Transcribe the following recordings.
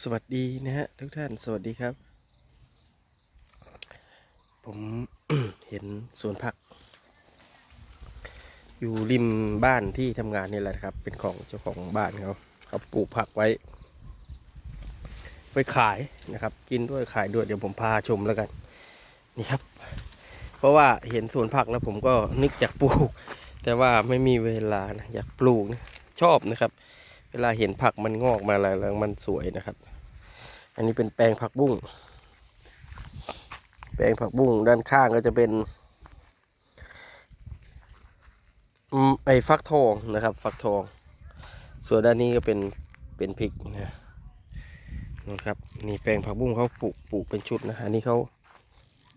สวัสดีนะฮะทุกท่านสวัสดีครับ ผมเห็นสวนผัก อยู่ริมบ้านที่ทำงานนี่แหละครับ เป็นของเจ้าของบ้านเขาเขาปลูกผักไว้ ไปขายนะครับ กินด้วยขายด้วยเดี๋ยวผมพาชมแล้วกัน นี่ครับ เพราะว่าเห็นสวนผักแล้วผมก็นึกอยากปลูก แต่ว่าไม่มีเวลานะอยากปลูกนะชอบนะครับ เวลาเห็นผักมันงอกมาแล้วแล้วมันสวยนะครับ อันนี้เป็นแปลงผักบุ้ง แปลงผักบุ้งด้านข้างก็จะเป็นไอ้ฟักทองนะครับ ฟักทอง ส่วนด้านนี้ก็เป็นเป็นพริกนะนู่นครับนี่แปลงผักบุ้งเขาปลูกปลูกเป็นชุดนะอันนี้เขา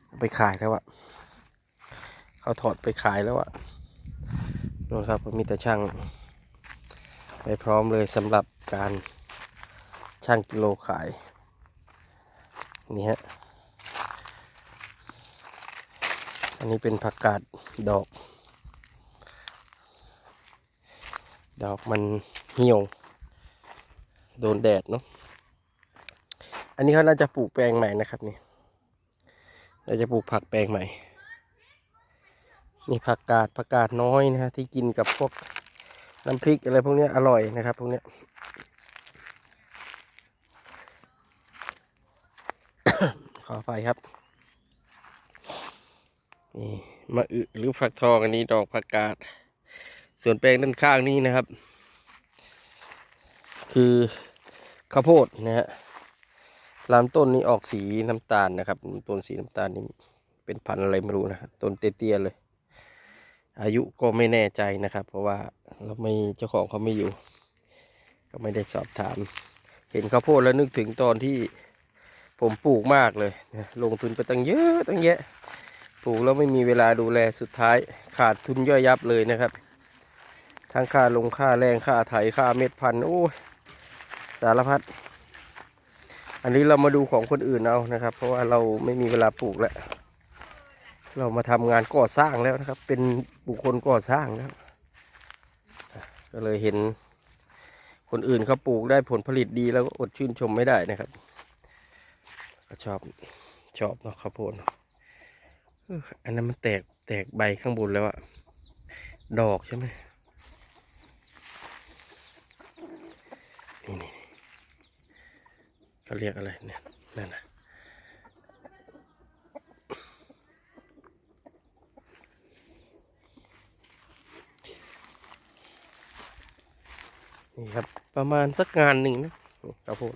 เอาไปขายแล้วอะเขาถอดไปขายแล้วอะนู่นครับมีแต่ช่าง ไปพร้อมเลยสำหรับการช่างกิโลขาย นี่ฮะ อันนี้เป็นผักกาดดอก ดอกมันเหี่ยว โดนแดดเนาะอันนี้เขาน่าจะปลูกแปลงใหม่นะครับนี่เราจะปลูกผักแปลงใหม่ นี่ผักกาดผักกาดน้อยนะฮะที่กินกับพวก น้ำพริกอะไรพวกนี้อร่อยนะครับพวกนี้ขอไปครับนี่มะอึหรือฝักทองอันนี้ดอกผักกาด ส่วนแปลงด้านข้างนี้นะครับ คือข้าวโพดนะฮะลำต้นนี้ออกสีน้ำตาลนะครับต้นสีน้ำตาลนี่เป็นพันธุ์อะไรไม่รู้นะต้นเตี้ยๆเลย อายุก็ไม่แน่ใจนะครับ เพราะว่าเราไม่เจ้าของเขาไม่อยู่ ก็ไม่ได้สอบถาม เห็นข้าวโพดแล้วนึกถึงตอนที่ผมปลูกมากเลยนะลงทุนไปตั้งเยอะตั้งแยะปลูกแล้วไม่มีเวลาดูแลสุดท้ายขาดทุนย่อยยับเลยนะครับ ทั้งค่าลงค่าแรงค่าไถค่าเม็ดพันธุ์โอ้สารพัดอันนี้เรามาดูของคนอื่นเอานะครับ เพราะว่าเราไม่มีเวลาปลูกแล้ว เรามาทำงานก่อสร้างแล้วนะครับ เป็นบุคคลก่อสร้างแล้วก็เลยเห็นคนอื่นเขาปลูกได้ผลผลิตดีแล้วก็อดชื่นชมไม่ได้นะครับ ก็ชอบชอบเนาะข้าวโพดเนอออันนั้นมันแตกแตกใบข้างบนแล้วอะดอกใช่ไหมนี่นี่เขาเรียกอะไรเนี่ยนั่นนะนี่ครับ ประมาณสักงานหนึ่งนะข้าวโพด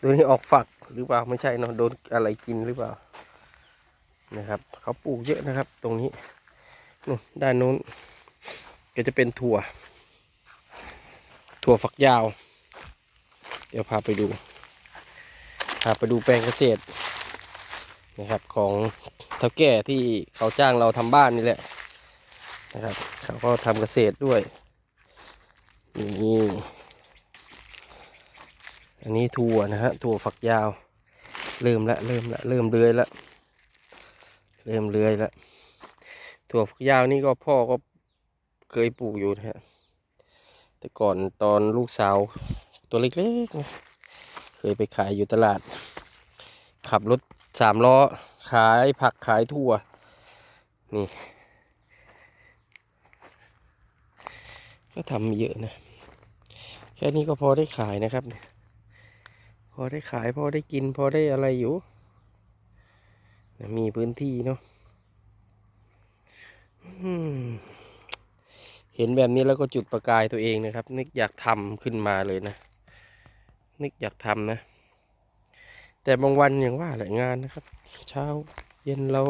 ตัวนี้ออกฝักหรือเปล่าไม่ใช่เนอะโดนอะไรกินหรือเปล่านะครับเขาปลูกเยอะนะครับ ตรงนี้นู่นด้านนู้นก็จะเป็นถั่ว ถั่วฝักยาว เดี๋ยวพาไปดู พาไปดูแปลงเกษตรนะครับของเท่าแก่ที่เขาจ้างเราทำบ้านนี่แหละนะครับเขาก็ทำเกษตรด้วย นี่อันนี้ถั่วนะฮะถั่วฝักยาว เริ่มละเริ่มละเริ่มเลื้อยละเริ่มเลื้อยละถั่วฝักยาวนี่ก็พ่อก็เคยปลูกอยู่นะฮะแต่ก่อนตอนลูกสาวตัวเล็กๆ เคยไปขายอยู่ตลาด ขับรถสามล้อ ขายผักขายถั่ว นี่ ก็ทำเยอะนะ ค่นี้ก็พอได้ขายนะครับ พอได้ขายพอได้กิน พอได้อะไรอยู่ มีพื้นที่เนาะเห็นแบบนี้แล้วก็จุดประกายตัวเองนะครับ นึกอยากทำขึ้นมาเลยนะ นึกอยากทำนะ แต่บางวันอย่างว่าแหละงานนะครับ เช้าเย็นเรา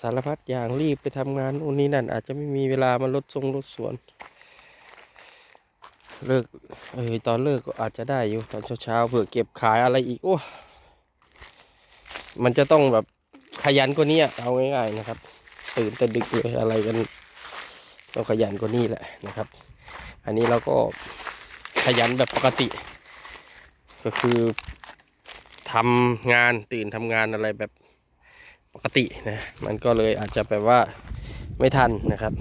สารพัดอย่างรีบไปทำงานอุนนี้นั่นอาจจะไม่มีเวลามาลดทรงลดสวน เลิกเออตอนเลิกก็อาจจะได้อยู่ตอนเช้าๆเผื่อเก็บขายอะไรอีกโอ้มันจะต้องแบบขยันกว่านี้เอาง่ายๆนะครับ ตื่นแต่ดึกเลยอะไรกันต้องขยันกว่านี้แหละนะครับ อันนี้เราก็ขยันแบบปกติ ก็คือทำงานตื่นทำงานอะไรแบบปกตินะ มันก็เลยอาจจะแบบว่าไม่ทันนะครับ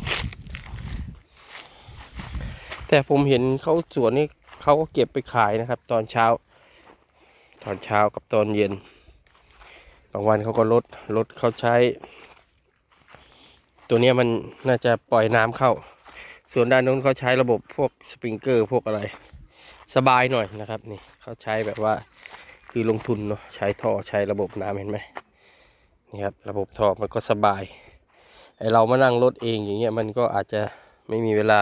แต่ผมเห็นเขาสวนนี่เขาก็เก็บไปขายนะครับ ตอนเช้า ตอนเช้ากับตอนเย็นบางวันเขาก็ลดลดเขาใช้ ตัวนี้มันน่าจะปล่อยน้ำเข้า ส่วนด้านนู้นเขาใช้ระบบพวกสปริงเกอร์พวกอะไร สบายหน่อยนะครับนี่เขาใช้แบบว่าคือลงทุนเนาะใช้ท่อใช้ระบบน้ำเห็นไหมนี่ครับระบบท่อมันก็สบายไอเรามานั่งรถเองอย่างเงี้ยมันก็อาจจะไม่มีเวลา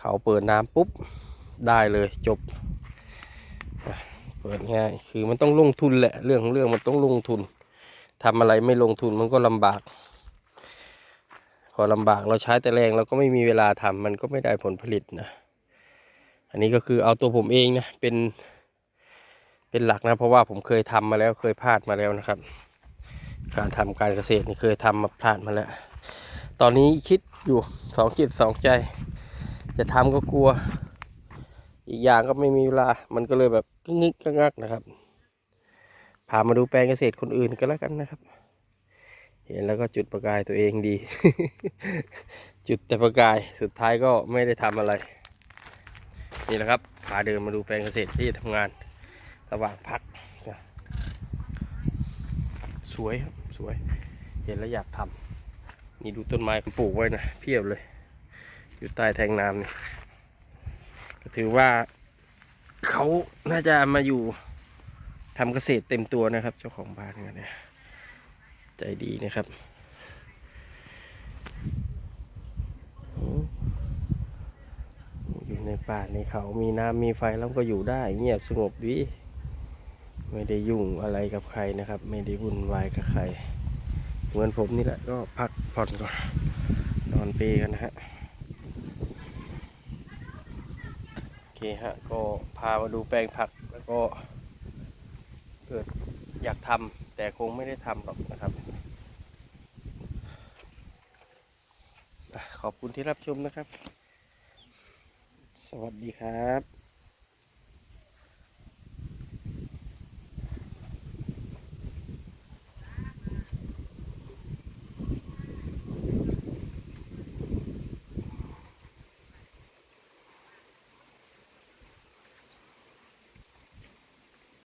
เขาเปิดน้ำปุ๊บได้เลยจบ เปิดง่ายคือมันต้องลงทุนแหละเรื่องของเรื่องมันต้องลงทุนทำอะไรไม่ลงทุนมันก็ลำบาก พอลำบากเราใช้แต่แรงเราก็ไม่มีเวลาทำมันก็ไม่ได้ผลผลิตนะ อันนี้ก็คือเอาตัวผมเองนะเป็นเป็นหลักนะเพราะว่าผมเคยทำมาแล้วเคยพลาดมาแล้วนะครับ การทำการเกษตรนี่เคยทำมาพลาดมาแล้ว ตอนนี้คิดอยู่สองจิตสองใจ จะทำก็กลัว อีกอย่างก็ไม่มีเวลา มันก็เลยแบบงึกงักนะครับ พามาดูแปลงเกษตรคนอื่นก็แล้วกันนะครับ เห็นแล้วก็จุดประกายตัวเองดี จุดแต่ประกายสุดท้ายก็ไม่ได้ทำอะไร นี่แหละครับพาเดินมาดูแปลงเกษตรที่ทำงานระหว่างพักสวยครับสวย เห็นแล้วอยากทำนี่ดูต้นไม้ปลูกไว้นะเพียบเลย อยู่ใต้แทงน้ำนี่ก็ถือว่าเขาน่าจะมาอยู่ทำเกษตรเต็มตัวนะครับ เจ้าของบ้านเนี่ยใจดีนะครับโอ้อยู่ในป่าในเขามีน้ำมีไฟแล้วก็อยู่ได้เงียบสงบดีไม่ได้ยุ่งอะไรกับใครนะครับ ไม่ได้วุ่นวายกับใครเหมือนผมนี่แหละก็พักผ่อนก่อนนอนเปกันนะฮะ โอ เคฮะก็พามาดูแปลงผักแล้วก็เกิดอยากทำแต่คงไม่ได้ทำหรอกนะครับ ขอบคุณที่รับชมนะครับ สวัสดีครับ